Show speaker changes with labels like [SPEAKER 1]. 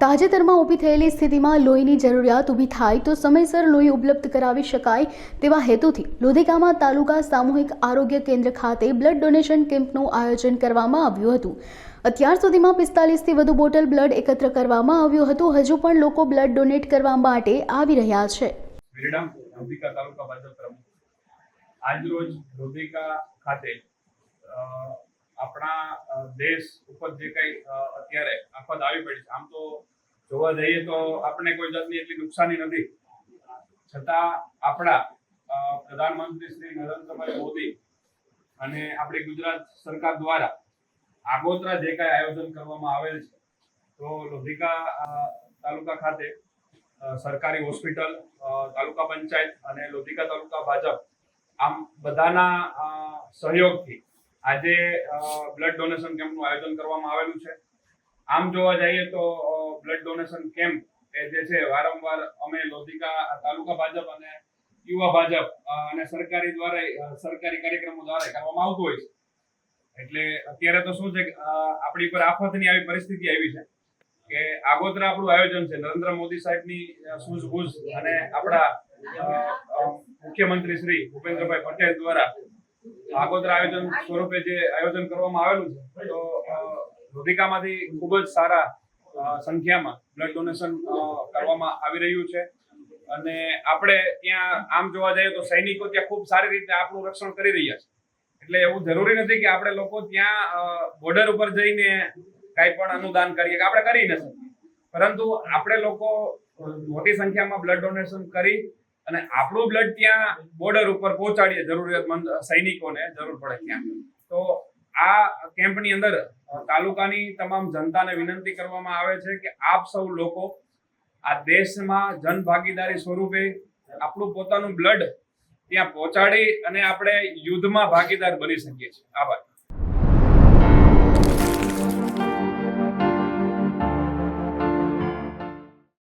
[SPEAKER 1] તાજેતરમાં ઊભી થયેલી સ્થિતિમાં લોહીની જરૂરિયાત ઊભી થાય તો સમયસર લોહી ઉપલબ્ધ કરાવી શકાય તેવા હેતુથી લોધિકામાં તાલુકા સામૂહિક આરોગ્ય કેન્દ્ર ખાતે બ્લડ ડોનેશન કેમ્પનું આયોજન કરવામાં આવ્યું હતું. અત્યાર સુધીમાં પિસ્તાલીસથી વધુ બોટલ બ્લડ એકત્ર કરવામાં આવ્યું હતું. હજુ પણ લોકો બ્લડ ડોનેટ કરવા માટે આવી રહ્યા છે.
[SPEAKER 2] આજરોજ ખાતે દેશ ઉપર જે કઈ અત્યારે આફત આવી પડી છે, આમ તો જોવા જઈએ તો આપણે કોઈ જાતની એટલી નુકસાની નથી. છતાં આપણા પ્રધાનમંત્રી શ્રી નરેન્દ્રભાઈ મોદી અને આપણી ગુજરાત સરકાર દ્વારા આગોતરા જે કાંઈ આયોજન કરવામાં આવેલ છે, તો લોધિકા તાલુકા ખાતે સરકારી હોસ્પિટલ તાલુકા પંચાયત અને લોધિકા તાલુકા ભાજપ આમ બધાના સહયોગથી આજે બ્લડ ડોનેશન કેમ્પનું આયોજન કરવામાં આવેલું છે. આમ જોવા જઈએ તો બ્લડ ડોનેશન કેમ્પ એ જે છે, વારંવાર અમે લોધિકા તાલુકા ભાજપ અને યુવા ભાજપ અને સરકારી દ્વારા સરકારી કાર્યક્રમો દ્વારા કરવામાં આવતું હોય છે. એટલે અત્યારે તો શું છે આપણી પર આફતની આવી પરિસ્થિતિ આવી છે કે આગોતરા આપણું આયોજન છે. નરેન્દ્ર મોદી સાહેબની સૂઝબૂઝ અને આપણા મુખ્યમંત્રી શ્રી ભૂપેન્દ્રભાઈ પટેલ દ્વારા આગોતરા આયોજન સ્વરૂપે જે આયોજન કરવામાં આવેલું છે, તો રૂધિકામાંથી ખૂબ જ સારા સંખ્યામાં બ્લડ ડોનેશન કરવામાં આવી રહ્યું છે. અને આપણે ત્યાં આમ જોવા જઈએ તો સૈનિકો ત્યાં ખૂબ સારી રીતે આપણું રક્ષણ કરી રહ્યા છે. એટલે એવું જરૂરી નથી કે આપણે લોકો ત્યાં બોર્ડર ઉપર જઈને કાંઈ પણ અનુદાન કરીએ, કે આપણે કરી ન શકીએ. પરંતુ આપણે લોકો મોટી સંખ્યામાં બ્લડ ડોનેશન કરી અને આપણું બ્લડ ત્યાં બોર્ડર ઉપર પહોંચાડીએ જરૂરિયાતમંદ સૈનિકોને, જરૂર પડે ત્યાં. તો આ કેમ્પની અંદર તાલુકાની તમામ જનતાને વિનંતી કરવામાં આવે છે કે આપ સૌ લોકો આ દેશમાં જન ભાગીદારી સ્વરૂપે આપણું પોતાનું બ્લડ ત્યાં પહોંચાડી અને આપણે યુદ્ધમાં ભાગીદાર બની શકીએ છીએ. આભાર.